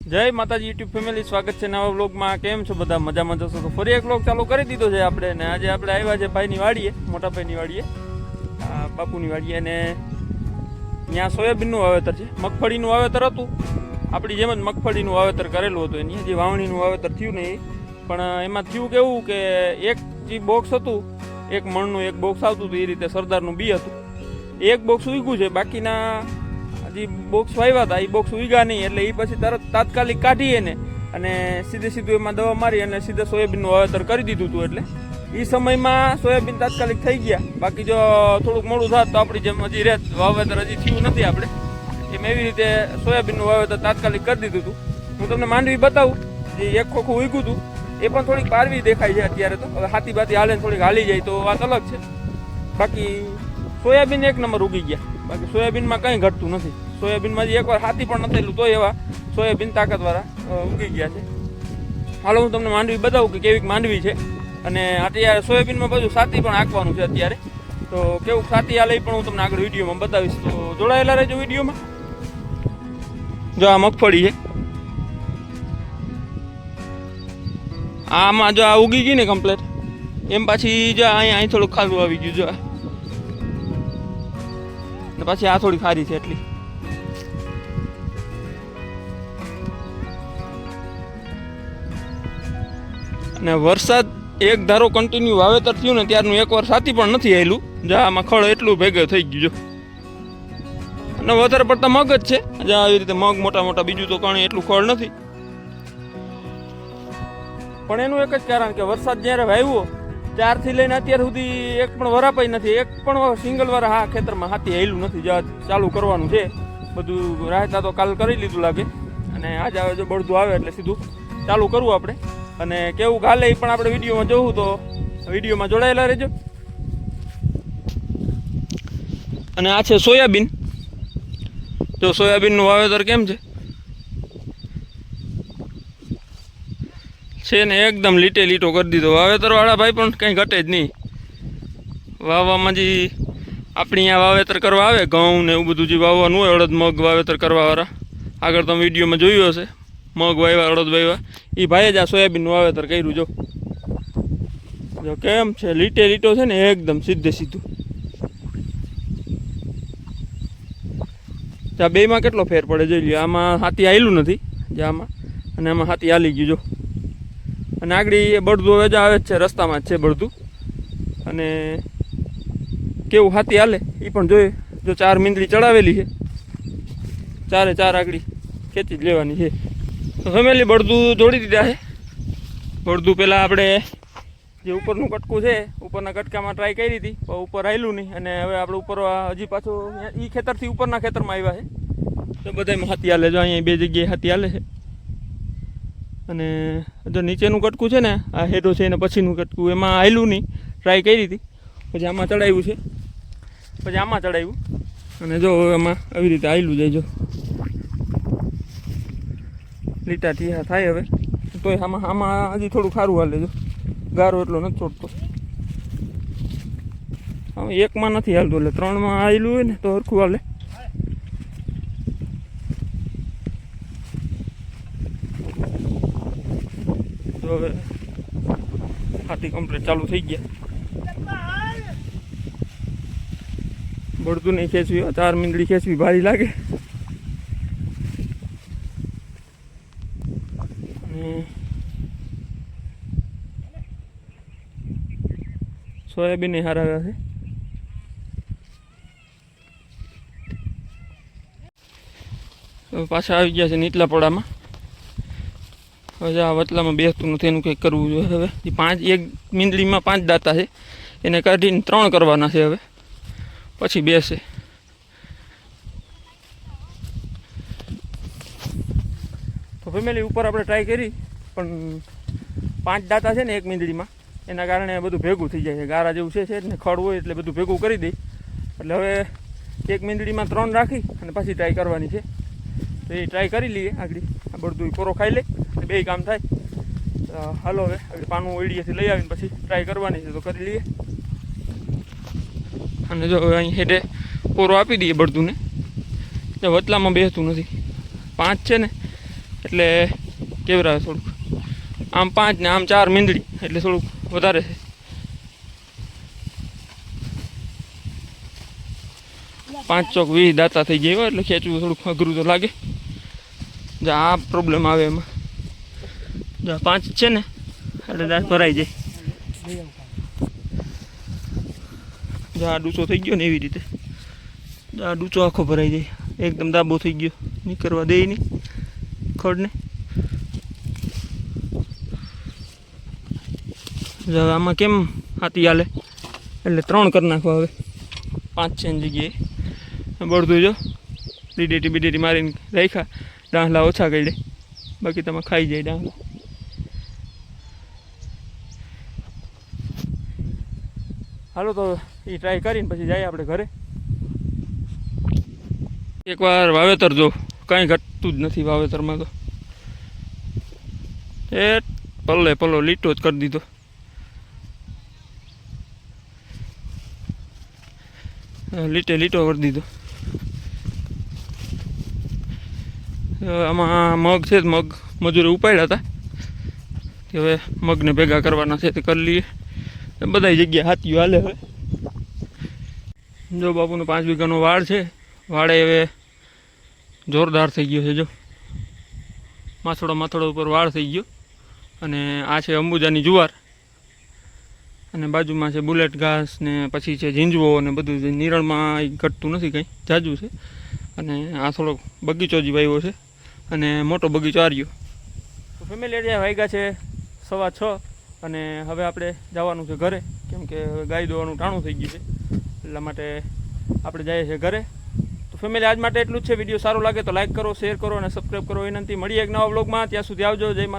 જય માતાજી YouTube family સ્વાગત છે નવા વ્લોગમાં કેમ છો બધા? મજામાં જશો તો ફરી એક વ્લોગ ચાલુ કરી દીધો છે આપણે ને આજે આપણે આવ્યા છે ભાઈની વાડીએ મોટા ભાઈની વાડીએ બાપુની વાડીએ અને ત્યાં સોયાબીનનું વાવેતર છે. મગફળીનું વાવેતર હતું. આપણી જેમ જ મગફળીનું વાવેતર કરેલું હતું એની. જે વાવણીનું વાવેતર થયું ને એ પણ એમાં થયું કેવું કે એક જે બોક્સ હતું, એક મણનું એક બોક્સ આવતું હતું, એ રીતે સરદારનું બી હતું. એક બોક્સ ઉગ્યું છે. બાકીના જે બોક્સ વાવ્યા હતા, એ બોક્સ ઉગ્યા નહીં, એટલે એ પછી તરત તાત્કાલિક કાઢીએ ને અને સીધે સીધું એમાં દવા મારી અને સીધા સોયાબીનનું વાવેતર કરી દીધું હતું એટલે. એ સમયમાં સોયાબીન તાત્કાલિક થઈ ગયા. બાકી જો થોડુંક મોડું થાત તો આપણી જેમ હજી રહેત વાવેતર હજી થયું નથી આપણે. એમ એવી રીતે સોયાબીનનું વાવેતર તાત્કાલિક કરી દીધું હતું હું તમને માંડવી બતાવું, જે એક ખોખું ઉગ્યું હતું એ પણ થોડીક પારવી દેખાય છે અત્યારે તો. હવે હાથી બાતી હાલે થોડીક હાલી જાય તો વાત અલગ છે. બાકી સોયાબીન એક નંબર ઉગી ગયા. બાકી સોયાબીનમાં કંઈ ઘટતું નથી. સોયાબીનમાં જે એકવાર હાથી પણ નથેલું તો એવા સોયાબીન તાકાતવાળા ઉગી ગયા છે. હાલો, હું તમને માંડવી બતાવું કે કેવીક માંડવી છે. અને અત્યારે સોયાબીનમાં બધું સાતી પણ આંકવાનું છે અત્યારે. તો કેવું સાતી હાલે લઈ પણ હું તમને આગળ વિડીયોમાં બતાવીશ. તો જોડાયેલા રહેજો વિડીયોમાં. જો આ મગફળી છે. આમાં જો આ ઉગી ગઈ ને કમ્પ્લેટ એમ પાછી જો અહીંયા અહીં થોડુંક ખાધું આવી ગયું, જો આ. ને પછી આ થોડી ખારી છે એટલી. અને વરસાદ એક ધારો કન્ટિન્યુ વાવેતર થયું ને ત્યારનું એકવાર સાથી પણ નથી આવેલું જા આમાં ખળ એટલું ભેગું થઈ ગયું અને વધારે પડતા મગ જ છે. જા આવી રીતે મગ મોટા મોટા, બીજું તો કાંઈ એટલું ખળ નથી. પણ એનું એક જ કારણ કે વરસાદ જ્યારે વાવ્યો ત્યારથી લઈને અત્યાર સુધી એક પણ વરાપાઈ નથી, એક પણ સિંગલ વાર હા ખેતરમાં હાથી હેલું નથી જવા ચાલુ કરવાનું છે. બધું રાહતા તો કાલ કરી લીધું લાગે. અને આજ આવે જો બળદું આવે એટલે સીધું ચાલુ કરવું આપણે. અને કેવું ગાલે એ પણ આપણે વિડીયોમાં જોવું તો વિડીયોમાં જોડાયેલા રહેજો. અને આ છે સોયાબીન. જો સોયાબીનનું વાવેતર કેમ છે? છે ને એકદમ લીટે લીટો કરી દીધો. વાવેતરવાળા ભાઈ પણ કંઈ ઘટે જ નહીં. વાવવામાં જે આપણી અહીંયા વાવેતર કરવા આવે, ઘઉં ને એવું બધું જે વાવવાનું હોય, અડદ, મગ વાવેતર કરવાવાળા આગળ તમે વિડીયોમાં જોયું હશે. મગ વાવ્યા અડદ વાવ્યા એ ભાઈએ જ આ સોયાબીનનું વાવેતર કર્યું, જો. જો કેમ છે? લીટે લીટો છે ને એકદમ સીધે સીધું. ત્યાં બેમાં કેટલો ફેર પડે જોઈ લ્યો. આમાં હાથી આવેલું નથી જે આમાં અને આમાં હાથી હાલી ગયું, જો. અને આગળ એ બળદું હવે જ આવે જ છે, રસ્તામાં જ છે બળદું. અને કેવું હાથી હાલે? એ પણ જોઈએ જો ચાર મીંદડી ચડાવેલી છે. ચારે ચાર આગળી ખેંચી જ લેવાની છે. તો ફેમિલી બળદું જોડી દીધા છે. બળદું પહેલાં આપણે જે ઉપરનું કટકું છે, ઉપરના કટકામાં ટ્રાય કરી હતી, પણ ઉપર આવેલું નહીં. અને હવે આપણે ઉપર હજી પાછું એ ખેતરથી ઉપરના ખેતરમાં આવ્યા છે. તો બધામાં હાથી હાલે. જો અહીંયા બે જગ્યાએ હાથી હાલે છે. અને જો નીચેનું કટકું છે ને, આ હેડો છે અને પછીનું કટકું, એમાં આવેલું નહીં. ટ્રાય કરી હતી. પછી આમાં ચડાવ્યું છે. પછી આમાં ચડાવ્યું અને જો એમાં આવી રીતે આવેલું જાય જો. લીટા ટીહા થાય હવે. તોય આમાં આમાં હજી થોડું ખારું હાલે જો. ગારો એટલો નથી છોડતો હવે એકમાં નથી હાલતું, એટલે ત્રણમાં આવેલું હોય ને તો હરખું હાલે. તો હવે હાથી કમ્પ્લીટ ચાલુ થઈ ગયા. બળતું નહીં ખેંચવી ચાર મીંદડી ખેંચવી, ભારી લાગે. સોયાબીન એ હારા આવ્યા છે પાછા આવી ગયા છે નીચલા પડામાં હવે આ વતલામાં બેસતું નથી, એનું કંઈક કરવું જોઈએ હવે. એ પાંચ, એક મીંદડીમાં પાંચ દાંતા છે. એને કાઢીને ત્રણ કરવાના છે હવે. પછી બેસે. તો ફેમિલી ઉપર આપણે ટ્રાય કરી, પણ પાંચ દાંતા છે ને એક મીંદડીમાં એના કારણે બધું ભેગું થઈ જાય છે. ગારા જેવું છે ને, ખડ હોય એટલે બધું ભેગું કરી દઈ એટલે હવે એક મીંદડીમાં ત્રણ રાખી અને પછી ટ્રાય કરવાની છે. તો એ ટ્રાય કરી લઈએ આગળ. આ બધું પૂરો ખાઈ લે. એટલે બે કામ થાય. હાલો હવે પાનું ઓઈડીએથી લઈ આવીને પછી ટ્રાય કરવાની છે, તો કરી લઈએ. અને જો અહીં હેઠે કોરો આપી દઈએ બળદુંને. વતલામાં બેસતું નથી. પાંચ છે ને, એટલે કેવરાવે થોડુંક. આમ પાંચ ને આમ ચાર મીંદડી, એટલે થોડુંક વધારે છે. પાંચ ચોક વીસ દાતા થઈ ગયા એટલે ખેંચવું થોડુંક અઘરું તો લાગે. જો, આ પ્રોબ્લેમ આવે એમાં. જો પાંચ છે ને? એટલે દાંત ભરાઈ જાય. જો ડૂચો થઈ ગયો ને એવી રીતે. જો ડૂચો આખો ભરાઈ જાય. એકદમ દાબો થઈ ગયો. નીકળવા દે નહીં. ખડને. આમાં કેમ હાથી હાલે? એટલે ત્રણ કરી નાખો હવે. પાંચ છે જગ્યાએ. બળદું જો લીડેટી બીડેટી મારીને રાખ્યા. ડાંસલા ઓછા કરી દે. બાકી તમે ખાઈ જાય ડાંહલા હાલો તો એ ટ્રાય કરીને પછી જઈએ આપણે ઘરે. એકવાર વાવેતર જો. કાંઈ ઘટતું જ નથી વાવેતરમાં તો. એ પલ્લે પલ્લો લીટો જ કરી દીધો. લીટે લીટો કરી દીધો. આમાં મગ છે મગ મજૂરે ઉપાડ્યા હતા. કે હવે મગને ભેગા કરવાના છે તે કરી લઈએ. બધા જગ્યાએ હાથીઓ હાલે હવે જો બાપુનો પાંચ વીઘાનો વાડ છે. વાડે હવે જોરદાર થઈ ગયો છે, જો. માથડો માથડો ઉપર વાળ થઈ ગયો. અને આ છે અંબુજાની જુવાર. અને બાજુમાં છે બુલેટ ઘાસ ને પછી છે ઝીંઝવો ને બધું નિરણમાં ઘટતું નથી કંઈ, જાજુ છે. અને આ થોડોક બગીચો જ વાવ્યો છે. અને મોટો બગીચો આર્યો. ફેમિલી એરિયા વાગ્યા છે સવા છ. અને હવે આપણે જવાનું છે ઘરે, કેમ કે હવે ગાય દોવાનું ટાણું થઈ ગયું છે. એટલા માટે આપણે જઈએ છીએ ઘરે. તો ફેમિલી આજ માટે એટલું જ છે. વીડિયો સારો લાગે તો લાઈક કરો શેર કરો અને સબસ્ક્રાઈબ કરો. વિનંતી, મળીએ એક નવા બ્લોગમાં ત્યાં સુધી આવજો. જય માતા